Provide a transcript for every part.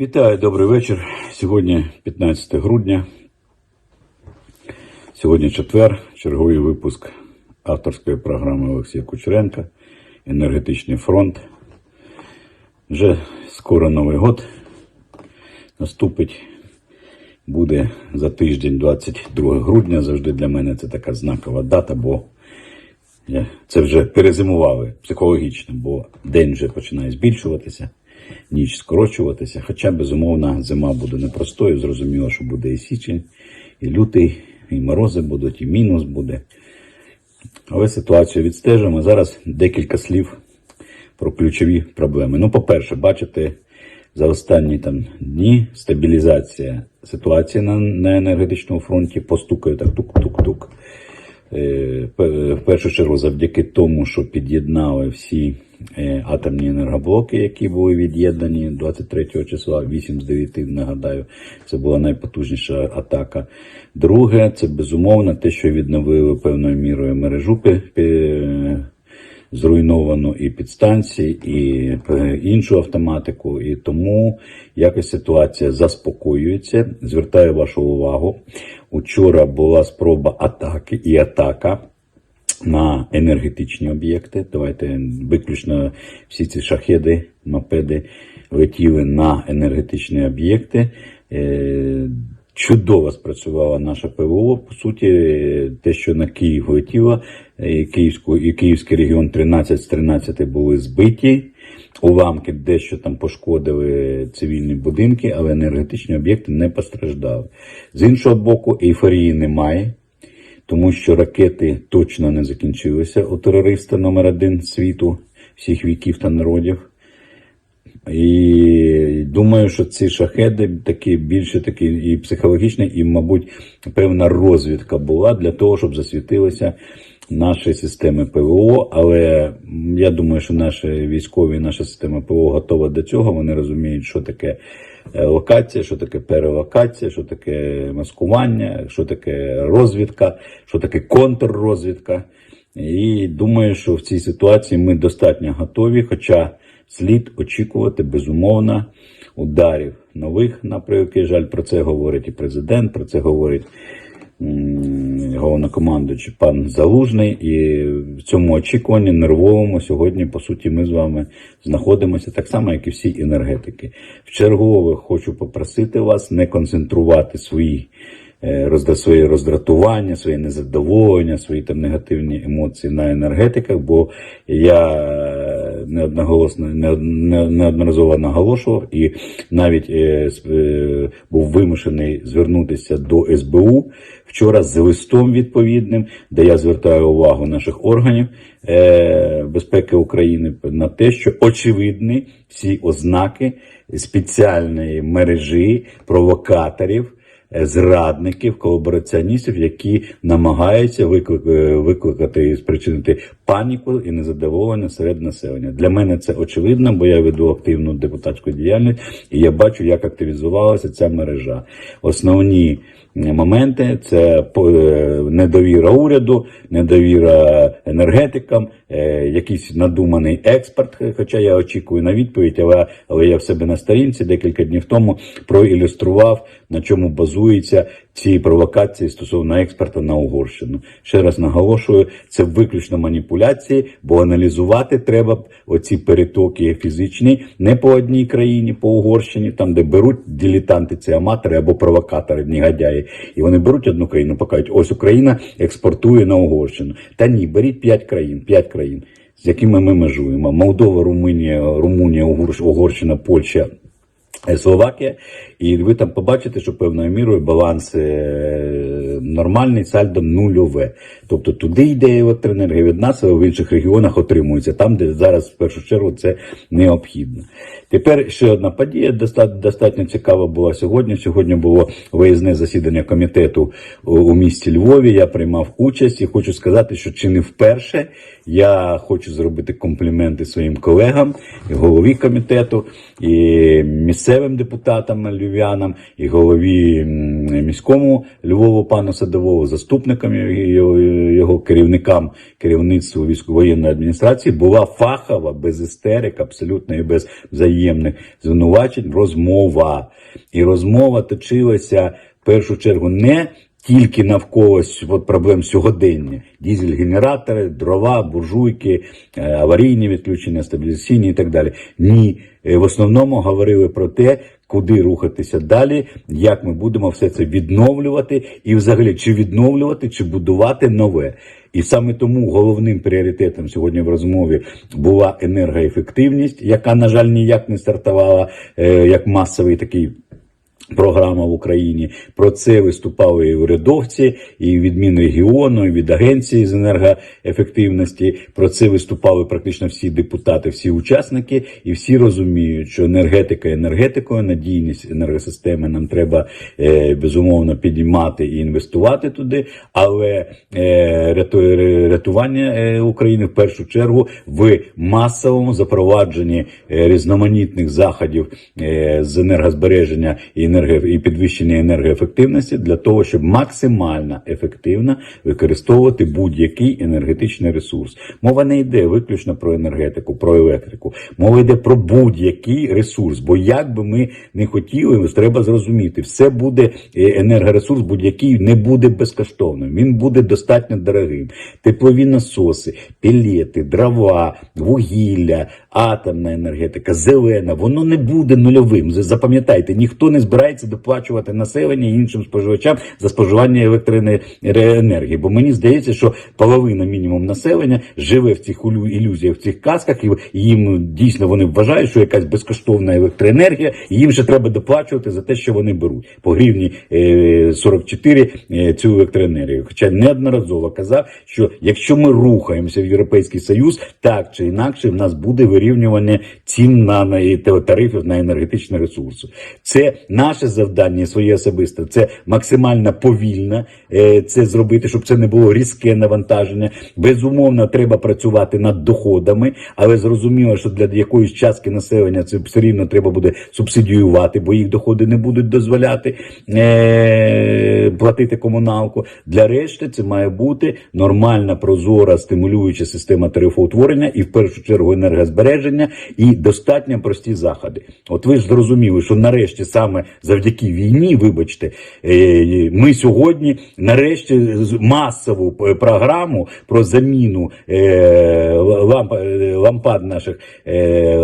Вітаю, добрий вечір. Сьогодні 15 грудня. Сьогодні четвер, черговий випуск авторської програми Олексія Кучеренка Енергетичний фронт. Вже скоро Новий год наступить. Буде за тиждень, 22 грудня. Завжди для мене це така знакова дата, бо це вже перезимували психологічно, бо день вже починає збільшуватися, ніч скорочуватися. Хоча, безумовно, зима буде непростою. Зрозуміло, що буде і січень, і лютий, і морози будуть, і мінус буде. Але ситуацію відстежимо. Зараз декілька слів про ключові проблеми. Ну, по-перше, бачите, за останні там дні стабілізація ситуації на, на енергетичному фронті постукає так тук-тук-тук. Е, В першу чергу завдяки тому, що під'єднали всі атомні енергоблоки, які були від'єднані 23 числа, 8 з 9, нагадаю, це була найпотужніша атака. Друге, це безумовно те, що відновили певною мірою мережу зруйновану і підстанції, і е, іншу автоматику. І тому якось ситуація заспокоюється. Звертаю вашу увагу. Учора була спроба атаки і атака. На енергетичні об'єкти. Давайте виключно всі ці шахеди, мопеди летіли на енергетичні об'єкти. Е, Чудово спрацювала наша ПВО. По суті, е, те, що на Київ летіло, е, і, Київську, і Київський регіон 13 з 13 були збиті. Уламки дещо там пошкодили цивільні будинки, але енергетичні об'єкти не постраждали. З іншого боку, ейфорії немає тому що ракети точно не закінчилися у терориста номер один світу всіх віків та народів. І думаю, що ці шахеди такі більше такі і психологічні, і, мабуть, певна розвідка була для того, щоб засвітилися наші системи ПВО. Але я думаю, що наші військові, наша система ПВО готова до цього. Вони розуміють, що таке е, локація, що таке перелокація, що таке маскування, що таке розвідка, що таке контррозвідка. І думаю, що в цій ситуації ми достатньо готові, хоча слід очікувати безумовно ударів нових, на жаль, про це говорить і президент, про це говорить головнокомандуючий пан Залужний. І в цьому очікуванні нервовому сьогодні, по суті, ми з вами знаходимося так само, як і всі енергетики. Вчергове хочу попросити вас не концентрувати свої е, своє роздратування, своє незадоволення, свої там негативні емоції на енергетиках, бо я неодноголосно не- не- неодноразово наголошував і навіть е, е, був вимушений звернутися до СБУ вчора з листом відповідним, де я звертаю увагу наших органів е, безпеки України на те, що очевидні всі ознаки спеціальної мережі провокаторів зрадників, колабораціоністів, які намагаються е, викликати і спричинити паніку і незадоволення серед населення. Для мене це очевидно, бо я веду активну депутатську діяльність, і я бачу, як активізувалася ця мережа. Основні моменти це е, недовіра уряду, недовіра енергетикам, е, якийсь надуманий експорт. Хоча я очікую на відповідь, але, я в себе на сторінці декілька днів тому проілюстрував, на чому базуються ці провокації стосовно експорту на Угорщину. Ще раз наголошую, це виключно маніпуляції, бо аналізувати треба оці перетоки фізичні не по одній країні, по Угорщині, там де беруть дилетанти, це аматори або провокатори, негодяї, і вони беруть одну країну, покажуть, ось Україна експортує на Угорщину. Та ні, беріть п'ять країн, п'ять країн, з якими ми межуємо: Молдова, Румунія, Румунія, Угорщина, Польща. Е, Словакія, і ви там побачите, що певною мірою баланс е, нормальний, сальдо нульове. Тобто туди йде електроенергія від нас, а в інших регіонах отримується там, де зараз в першу чергу це необхідно. Тепер ще одна подія достатньо, цікава була сьогодні. Сьогодні було виїзне засідання комітету у, місті Львові. Я приймав участь і хочу сказати, що чи не вперше я хочу зробити компліменти своїм колегам, голові комітету і місцевим. Місцевим депутатам львів'янам, і голові міському Львову пану Садовому, заступникам його, його керівникам керівництву військово-воєнної адміністрації була фахова, без істерик, абсолютно і без взаємних звинувачень розмова. І розмова точилася в першу чергу не тільки навколо от, проблем сьогодення: дізель-генератори, дрова, буржуйки, е, аварійні відключення, стабілізаційні і так далі. Ні, Е, в основному говорили про те, куди рухатися далі, як ми будемо все це відновлювати, і взагалі чи відновлювати, чи будувати нове. І саме тому головним пріоритетом сьогодні в розмові була енергоефективність, яка, на жаль, ніяк не стартувала е, як масовий такий. Програма в Україні про це виступали і урядовці, і від Мінрегіону, і від агенції з енергоефективності. Про це виступали практично всі депутати, всі учасники, і всі розуміють, що енергетика енергетикою, надійність енергосистеми нам треба е, безумовно підіймати і інвестувати туди. Але е, ряту- рятування е, України в першу чергу в масовому запровадженні різноманітних заходів з енергозбереження і енерго і підвищення енергоефективності для того, щоб максимально ефективно використовувати будь-який енергетичний ресурс. Мова не йде виключно про енергетику, про електрику. Мова йде про будь-який ресурс. Бо як би ми не хотіли, треба зрозуміти, все буде е, енергоресурс, будь-який не буде безкоштовним. Він буде достатньо дорогим. Теплові насоси, пілети, дрова, вугілля, атомна енергетика, зелена, воно не буде нульовим. Запам'ятайте, ніхто не збирається доплачувати населення іншим споживачам за споживання електроенергії. Бо мені здається, що половина мінімум населення живе в цих ілюзіях, в цих казках, і їм дійсно вони вважають, що якась безкоштовна електроенергія, і їм ще треба доплачувати за те, що вони беруть по гривні е, 44 е, цю електроенергію. Хоча неодноразово казав, що якщо ми рухаємося в Європейський Союз, так чи інакше, в нас буде вирівнювання цін на, на тарифів на енергетичні ресурси. Це наше завдання, своє особисте. Це максимально повільно е, це зробити, щоб це не було різке навантаження. Безумовно, треба працювати над доходами, але зрозуміло, що для якоїсь частки населення це все рівно треба буде субсидіювати, бо їх доходи не будуть дозволяти е, платити комуналку. Для решти це має бути нормальна, прозора, стимулююча система тарифоутворення і в першу чергу енергозбереження і достатньо прості заходи. От ви ж зрозуміли, що нарешті саме завдяки війні, вибачте, е, ми сьогодні нарешті масову програму про заміну е, ламп, е, лампад наших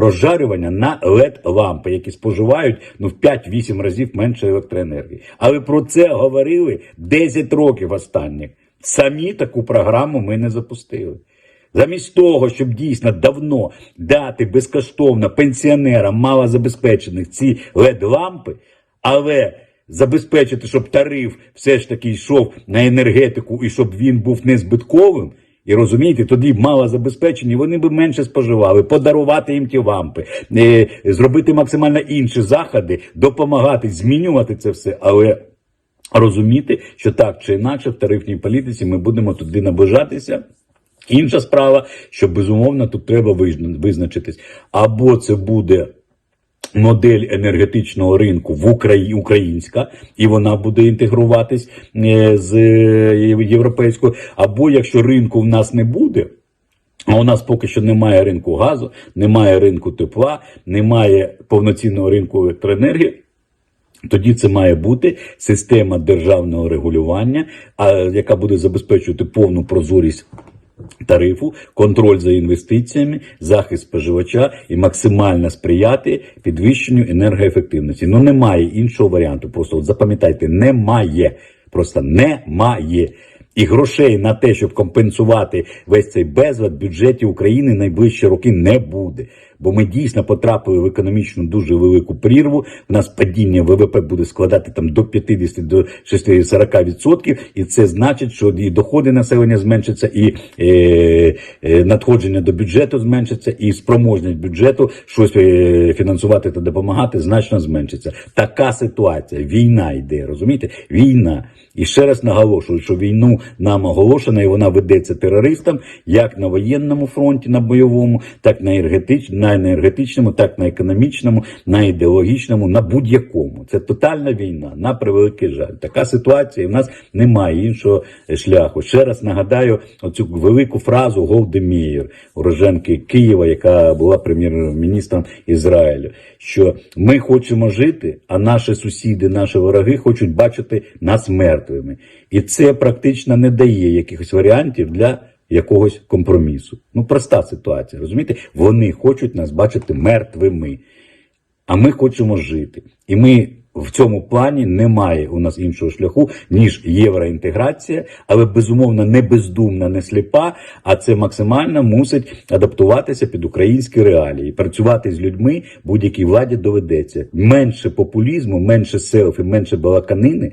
розжарювання на led лампи, які споживають ну в 5-8 разів менше електроенергії. Але про це говорили 10 років останніх. Самі таку програму ми не запустили. Замість того, щоб дійсно давно дати безкоштовно пенсіонерам малозабезпечених ці LED-лампи, але забезпечити, щоб тариф все ж таки йшов на енергетику і щоб він був незбитковим. І розумієте, тоді малозабезпечені, вони би менше споживали, подарувати їм ті лампи, е, зробити максимально інші заходи, допомагати, змінювати це все. Але розуміти, що так чи інакше в тарифній політиці ми будемо туди наближатися. Інша справа, що безумовно тут треба визначитись, або це буде. Модель енергетичного ринку в Україні українська, і вона буде інтегруватись е, з е, європейською. Або якщо ринку в нас не буде, а у нас поки що немає ринку газу, немає ринку тепла, немає повноцінного ринку електроенергії. Тоді це має бути система державного регулювання, яка буде забезпечувати повну прозорість тарифу, контроль за інвестиціями, захист споживача і максимально сприяти підвищенню енергоефективності. Ну немає іншого варіанту. Просто от запам'ятайте, немає. Просто немає. І грошей на те, щоб компенсувати весь цей безлад в бюджеті України найближчі роки не буде. Бо ми дійсно потрапили в економічну дуже велику прірву. У нас падіння ВВП буде складати там до 50 до 60 відсотків, і це значить, що і доходи населення зменшаться, і е, е, надходження до бюджету зменшиться, і спроможність бюджету щось е, фінансувати та допомагати значно зменшиться. Така ситуація. Війна йде, розумієте? Війна. І ще раз наголошую, що війну нам оголошена, і вона ведеться терористам як на воєнному фронті, на бойовому, так на енергетичному, на енергетичному, так на економічному, на ідеологічному, на будь-якому. Це тотальна війна, на превеликий жаль. Така ситуація, і в нас немає іншого шляху. Ще раз нагадаю оцю велику фразу Голди Меїр, уроженки Києва, яка була прем'єр-міністром Ізраїлю, що ми хочемо жити, а наші сусіди, наші вороги хочуть бачити нас мертвими. І це практично не дає якихось варіантів для якогось компромісу. Ну, проста ситуація, розумієте? Вони хочуть нас бачити мертвими, а ми хочемо жити. І ми в цьому плані немає у нас іншого шляху, ніж євроінтеграція, але безумовно не бездумна, не сліпа, а це максимально мусить адаптуватися під українські реалії. Працювати з людьми будь-якій владі доведеться. Менше популізму, менше селфі, менше балаканини.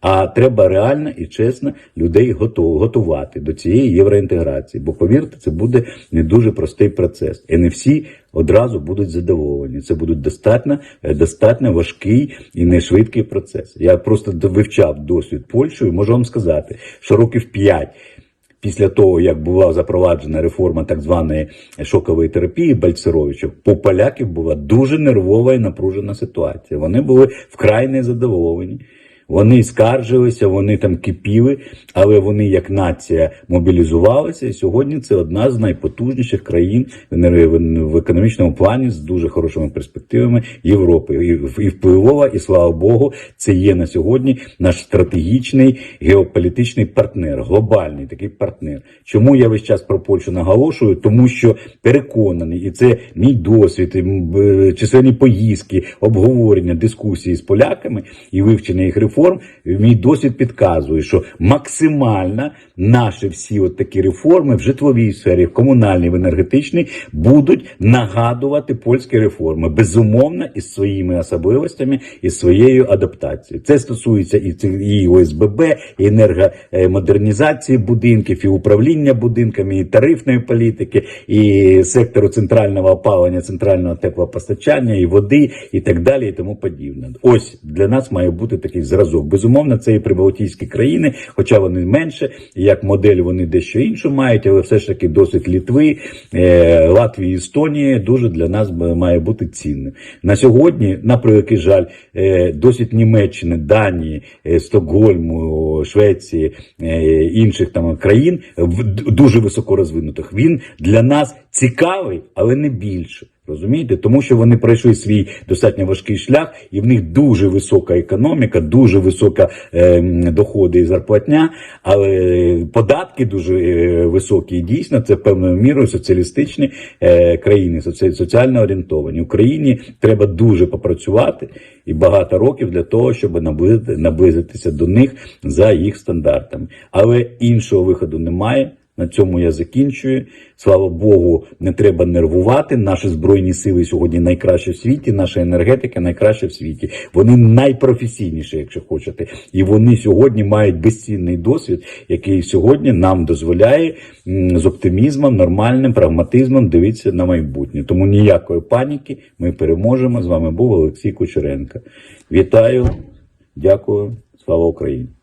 А треба реально і чесно людей готувати до цієї євроінтеграції. Бо повірте, це буде не дуже простий процес. І не всі одразу будуть задоволені. Це буде достатньо, е, достатньо важкий і не швидкий процес. Я просто вивчав досвід Польщі і можу вам сказати, що років 5 Після того, як була запроваджена реформа так званої шокової терапії Бальцеровича, у поляків була дуже нервова і напружена ситуація. Вони були вкрай незадоволені. Вони скаржилися, вони там кипіли, але вони як нація мобілізувалися. І сьогодні це одна з найпотужніших країн в економічному плані з дуже хорошими перспективами Європи. І впливова, і слава Богу, це є на сьогодні наш стратегічний геополітичний партнер, глобальний такий партнер. Чому я весь час про Польщу наголошую? Тому що переконаний, і це мій досвід, і, численні поїздки, обговорення, дискусії з поляками і вивчення їх реформ. Мій досвід підказує, що максимально наші всі от такі реформи в житловій сфері, в комунальній, в енергетичній будуть нагадувати польські реформи, безумовно, із своїми особливостями і своєю адаптацією. Це стосується і, і ОСББ, і енергомодернізації будинків, і управління будинками, і тарифної політики, і сектору центрального опалення, центрального теплопостачання, і води, і так далі, і тому подібне. Ось для нас має бути такий зразок. Безумовно, це і прибалтійські країни, хоча вони менше, як модель вони дещо іншу мають, але все ж таки досвід Літви, е, Латвії, Естонії дуже для нас має бути цінним. На сьогодні, на превеликий жаль, е, досвід Німеччини, Данії, е, Стокгольму, Швеції, інших там країн дуже високо розвинутих. Він для нас цікавий, але не більше. Розумієте, тому що вони пройшли свій достатньо важкий шлях, і в них дуже висока економіка, дуже висока е, доходи і зарплатня, але податки дуже е, високі. І дійсно це певною мірою соціалістичні е, країни, соці- соціально орієнтовані. Україні треба дуже попрацювати і багато років для того, щоб наблизити, наблизитися до них за їх стандартами. Але іншого виходу немає. На цьому я закінчую. Слава Богу, не треба нервувати. Наші збройні сили сьогодні найкращі в світі, наша енергетика найкраща в світі. Вони найпрофесійніші, якщо хочете. І вони сьогодні мають безцінний досвід, який сьогодні нам дозволяє з оптимізмом, нормальним прагматизмом дивитися на майбутнє. Тому ніякої паніки ми переможемо. З вами був Олексій Кучеренко. Вітаю, дякую, слава Україні!